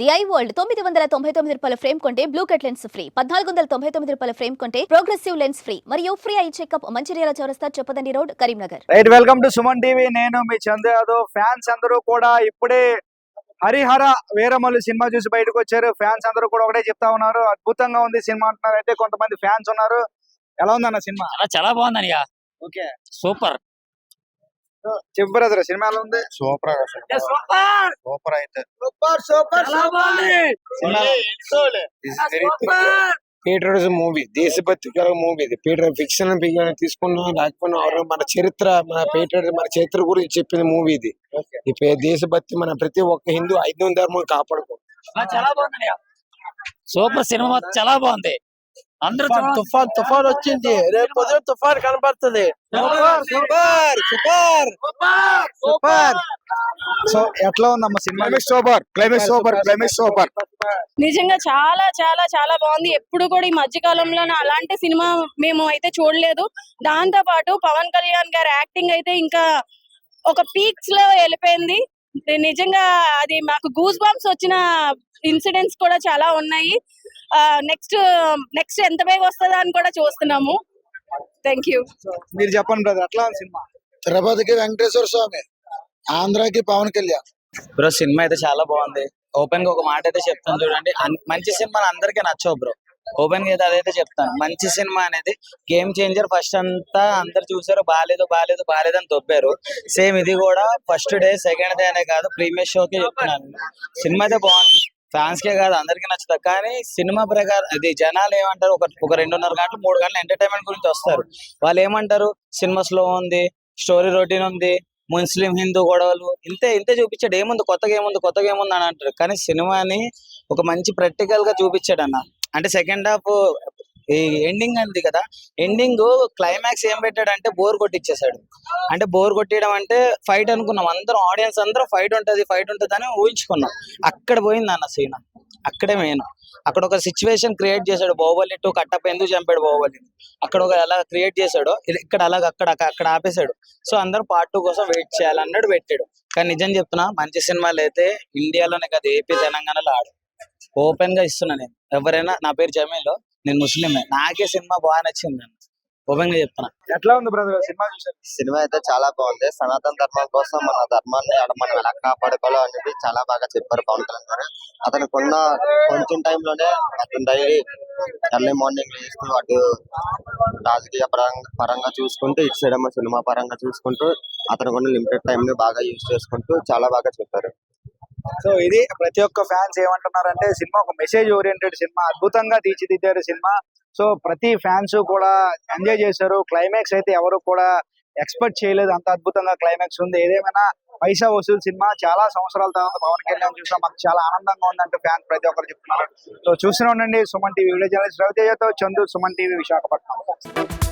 The I world తొమ్మిది వందల తొంభై తొమ్మిది రూపాయల ఫ్రేమ్ కొంటే బ్లూ కట్ లెన్స్ ఫ్రీ పద్నాలుగు వందల తొంభై తొమ్మిది రూపాయల ఫ్రేమ్ కొంటే ప్రోగ్రెసివ్ లెన్స్ ఫ్రీ మరియు ఫ్రీ ఐ చెకప్ మంచిర్యాల చౌరస్తా చెప్పదండి road Karimnagar. Right welcome to Suman TV నేను మీ చంద్ర యాదవ్. ఫ్యాన్స్ అందరూ కూడా ఇప్పుడే హరిహర వీరమల్లు సినిమా చూసి బయటకు వచ్చారు. ఫ్యాన్స్ అందరూ కూడా ఒకటే చెప్తా ఉన్నారు. అద్భుతంగా ఉంది సినిమా అంటున్నారు అయితే కొంతమంది ఫ్యాన్స్ ఉన్నారు. ఎలా ఉంది అన్న సినిమా? చాలా చాలా బాగుందని ఓకే. సూపర్. చెప్పు బ్రదర్ సినిమా ఎలా ఉంది. Super super! సూపర్ అయితే. సూపర్ సూపర్ పీటర్స్ మూవీ. దేశభక్తి గల మూవీ ఇది. పీటర్ ఫిక్షన్ తీసుకున్నా లేకపోయినా మన చరిత్ర మన పీటర్ మన చరిత్ర గురించి చెప్పిన మూవీ ఇది. ఈ దేశభక్తి మన ప్రతి ఒక్క హిందూ ఐదు ధర్మం కాపాడుకో చాలా బాగుంది సూపర్ సినిమా చాలా బాగుంది. అందరూ. తుఫాన్ తుఫాన్ వచ్చింది. రేపు పొద్దున తుఫాన్ కనబడుతుంది. Super super super super so ఎట్లా ఉందమ్మా cinema? Climax super climax super climax super నిజంగా చాలా చాలా చాలా బాగుంది. ఎప్పుడు కూడా ఈ మధ్య కాలంలో అలాంటి సినిమా మేము అయితే చూడలేదు. దాంతో పాటు పవన్ కళ్యాణ్ గారి యాక్టింగ్ అయితే ఇంకా ఒక పీక్స్లో వెళ్ళిపోయింది. నిజంగా అది మాకు గూస్ బంప్స్ వచ్చిన ఇన్సిడెంట్స్ కూడా చాలా ఉన్నాయి. నెక్స్ట్ నెక్స్ట్ ఎంత వేగ వస్తుందా అని కూడా చూస్తున్నాము. థ్యాంక్ యూ మీరు చెప్పండి బ్రదర్ ఉంది సినిమా. తిరుపతికి వెంకటేశ్వర స్వామి ఆంధ్రాకి పవన్ కళ్యాణ్. బ్రో సినిమా అయితే చాలా బాగుంది. ఓపెన్గా ఒక మాట అయితే చెప్తాను చూడండి. మంచి సినిమాలు అందరికీ నచ్చవు బ్రో. ఓపెన్గా అయితే అదైతే చెప్తాను. మంచి సినిమా అనేది గేమ్ చేంజర్ ఫస్ట్ అంతా అందరు చూసారు బాగాలేదు బాగాలేదు బాగాలేదు అని దొబ్బారు సేమ్ ఇది కూడా ఫస్ట్ డే సెకండ్ డే అనే కాదు ప్రీమియర్ షోకే చెప్తున్నాను. సినిమా అయితే బాగుంది. ఫ్యాన్స్ కే కాదు అందరికీ నచ్చుతా కానీ సినిమా ప్రకారం అది జనాలు ఏమంటారు? ఒక ఒక రెండున్నర గంటలు మూడు గంటలు ఎంటర్టైన్మెంట్ గురించి వస్తారు. వాళ్ళు ఏమంటారు? సినిమా స్లో ఉంది స్టోరీ రొటీన్ ఉంది ముస్లిం హిందూ గొడవలు ఇంతే ఇంతే చూపించాడు. ఏముంది? కొత్తగా ఏముంది? కొత్తగా ఏముంది? అని అంటారు. కానీ సినిమాని ఒక మంచి ప్రాక్టికల్గా చూపించాడు అన్న. అంటే సెకండ్ హాఫ్ ఈ ఎండింగ్ అంది కదా. ఎండింగ్ క్లైమాక్స్ ఏం పెట్టాడు అంటే బోర్ కొట్టించేశాడు అంటే బోర్ కొట్టేయడం అంటే ఫైట్ అనుకున్నాం. అందరం ఆడియన్స్ అందరం ఫైట్ ఉంటది ఫైట్ ఉంటుంది అని ఊహించుకున్నాం. అక్కడ పోయింది అన్న సీన్ అక్కడే మెయిన్ అక్కడ ఒక సిచ్యువేషన్ క్రియేట్ చేశాడు. బాహుబలి టూ కట్టప్ప ఎందుకు చంపాడు బాహుబలి? అక్కడ ఒక అలా క్రియేట్ చేశాడో. ఇది ఇక్కడ అలాగ అక్కడ అక్కడ ఆపేశాడు. సో అందరూ పార్ట్ టూ కోసం వెయిట్ చేయాలన్నాడు పెట్టాడు. కానీ నిజం చెప్తున్నా మంచి సినిమాలు అయితే ఇండియాలోనే కాదు ఏపీ తెలంగాణలో ఆడు ఓపెన్గా ఇస్తున్నా నేను. ఎవరైనా నా పేరు జమీల్ నేను ముస్లిమే. నాకే సినిమా బాగా నచ్చింది. అన్న ఓపెన్గా చెప్తున్నా. ఎట్లా ఉంది బ్రదర్ సినిమా చూసారు? సినిమా అయితే చాలా బాగుంది. సనాతన ధర్మం కోసం మన ధర్మాన్ని మనం ఎలా కాపాడుకోవాలో అనేది చాలా బాగా చెప్పారు పవన్ కళ్యాణ్ గారు. అతనికి ఉన్న కొంచెం టైంలోనే అతను డైలీ ఎర్లీ మార్నింగ్ లేస్తూ అటు రాజకీయ పరంగా పరంగా చూసుకుంటూ ఇటు సైడ్ ఏమో సినిమా పరంగా చూసుకుంటూ అతనికి ఉన్న లిమిటెడ్ టైం ని బాగా యూజ్ చేసుకుంటూ చాలా బాగా చెప్పారు. సో ఇది ప్రతి ఒక్క ఫ్యాన్స్ ఏమంటున్నారంటే సినిమా ఒక మెసేజ్ ఓరియంటెడ్ సినిమా అద్భుతంగా తీర్చిదిద్దారు సినిమా. సో ప్రతి ఫ్యాన్స్ కూడా ఎంజాయ్ చేశారు. క్లైమాక్స్ అయితే ఎవరు కూడా ఎక్స్పెక్ట్ చేయలేదు. అంత అద్భుతంగా క్లైమాక్స్ ఉంది. ఏదేమైనా పైసా వసూలు సినిమా చాలా సంవత్సరాల తర్వాత పవన్ కళ్యాణ్ చూసాం మాకు చాలా ఆనందంగా ఉందంటే ఫ్యాన్స్ ప్రతి ఒక్కరు చెప్తున్నారు. సో చూస్తూనే ఉండండి. సుమన్ టీవీ వీడియో జర్నలిస్ట్ రవితేజతో చందు సుమన్ టీవీ విశాఖపట్నం.